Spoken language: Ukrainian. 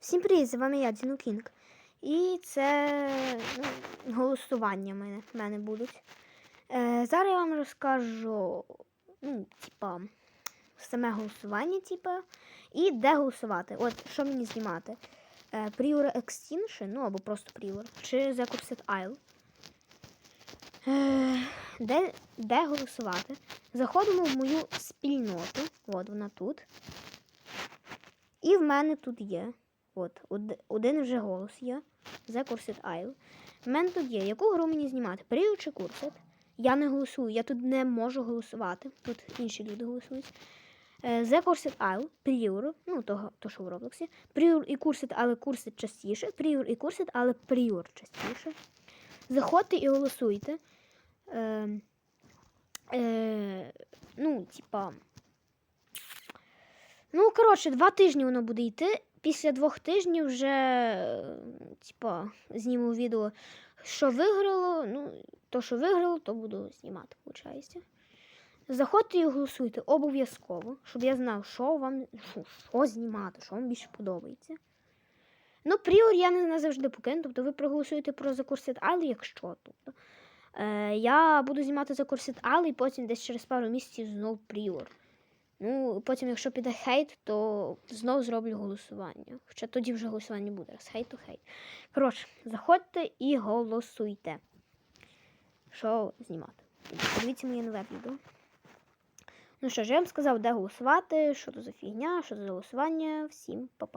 Всім привіт, з вами я, Діну Кінг. І це ну, голосування мене, мене будуть. Е, зараз я вам розкажу, ну, типа, саме голосування, типа, і де голосувати. От, що мені знімати? Е, Prior Extinction, ну або просто Prior, чи Cursed Isle. Е, де, де голосувати? Заходимо в мою спільноту. От вона тут. І в мене тут є. От, один вже голос є. The Cursed Isle. В мене тут є. Яку гру мені знімати? Prior чи Cursed? Я не голосую, я тут не можу голосувати. Тут інші люди голосують. Е, The Cursed Isle, Prior, ну, того, то, що в Роблоксі. Prior і Cursed, але Cursed частіше. Prior і Cursed, але Prior частіше. Заходьте і голосуйте. Е, е, ну, типа. Ну, коротше, два тижні воно буде йти. Після двох тижнів вже, е, типа, зніму відео, що виграло. Ну, то, що виграло, то буду знімати, виходить. Заходьте і голосуйте обов'язково, щоб я знав, що вам що, що знімати, що вам більше подобається. Ну, пріор я не назавжди покину, тобто ви проголосуєте про The Cursed Isle, якщо. Тобто, е, я буду знімати The Cursed Isle і потім десь через пару місяців знов пріор. Ну, потім, якщо піде хейт, то знову зроблю голосування. Хоча тоді вже голосування буде. Раз хейт, то хейт. Коротше, заходьте і голосуйте. Що знімати? Подивіться моє нове відео. Ну що ж, я вам сказав, де голосувати, що то за фігня, що за голосування. Всім па-па.